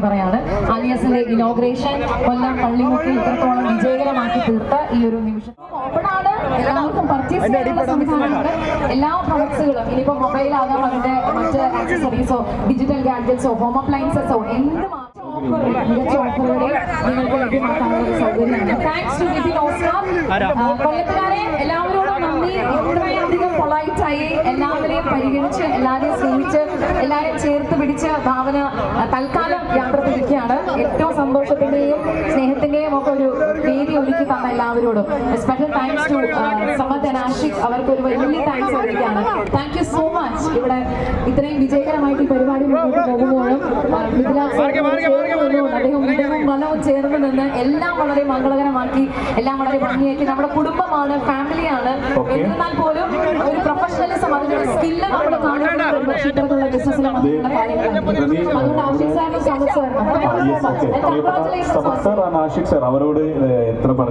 നന്ദി പറയാണ്. ആലിയസിന്റെ ഇനോഗ്രേഷൻ കൊല്ലം പള്ളിമുക്കിൽ ഇത്രത്തോളം വിജയകരമാക്കി തീർത്ത ഈ ഒരു നിമിഷം. ഓപ്പൺ ആണ്. എല്ലാവർക്കും പർച്ചേസ് ചെയ്യാനുള്ള സംവിധാനമുണ്ട്. എല്ലാ പ്രൊഡക്ട്സുകളും ഇനിയിപ്പോ മൊബൈൽ ആകാം അതിന്റെ മറ്റ് ആക്സസറീസോ ഡിജിറ്റൽ ഗാഡ്ജറ്റ്സോ ഹോം അപ്ലയൻസസോ എന്ത് മികച്ച ഓഫറുകളിൽ നിങ്ങൾക്ക് ലഭ്യമാക്കാനുള്ള ഒരു സൗകര്യമാണ് താങ്ക്സ് ടു നിതിൻ ഓസ്കാർ കൊല്ലത്തുകാരെ എല്ലാവരോടും നന്ദി. ഇത്രയധികം എല്ലാവരെയും പരിഗണിച്ച് എല്ലാവരെയും സ്നേഹിച്ച് എല്ലാവരെയും ചേർത്ത് പിടിച്ച് ഭാവന തൽക്കാലം യാത്ര ഏറ്റവും സന്തോഷത്തിന്റെയും സ്നേഹത്തിന്റെയും ഒക്കെ ഒരു വേദി ഒരുക്കി തന്ന എല്ലാവരോടും. സ്പെഷ്യൽ താങ്ക്സ് ടു സമത് അനാഷിക് അവർക്ക് ഒരു വലിയ താങ്ക്സ് അറിയിക്കുകയാണ്. താങ്ക് യു സോ മച്ച് ഇവിടെ ഇത്രയും വിജയകരമായിട്ട് ഈ പരിപാടി മുന്നോട്ട് പോകുമ്പോഴും അദ്ദേഹം ഇടവും വലവും ചേർന്ന് നിന്ന് എല്ലാം വളരെ മംഗളകരമാക്കി എല്ലാം വളരെ ഭംഗിയാക്കി നമ്മുടെ കുടുംബമാണ് ഫാമിലിയാണ്. എന്നിരുന്നാൽ പോലും ഒരു പ്രൊഫഷണലിസം അതിന്റെ സ്കില്ല് നമ്മൾ കാണുന്നുണ്ട് ഇത്തരത്തിലുള്ള ബിസിനസ്സിലും അതുകൊണ്ട് ആഷിഖ് സാറിനും സാർ സാറിനും അവരോട് എത്ര പറഞ്ഞ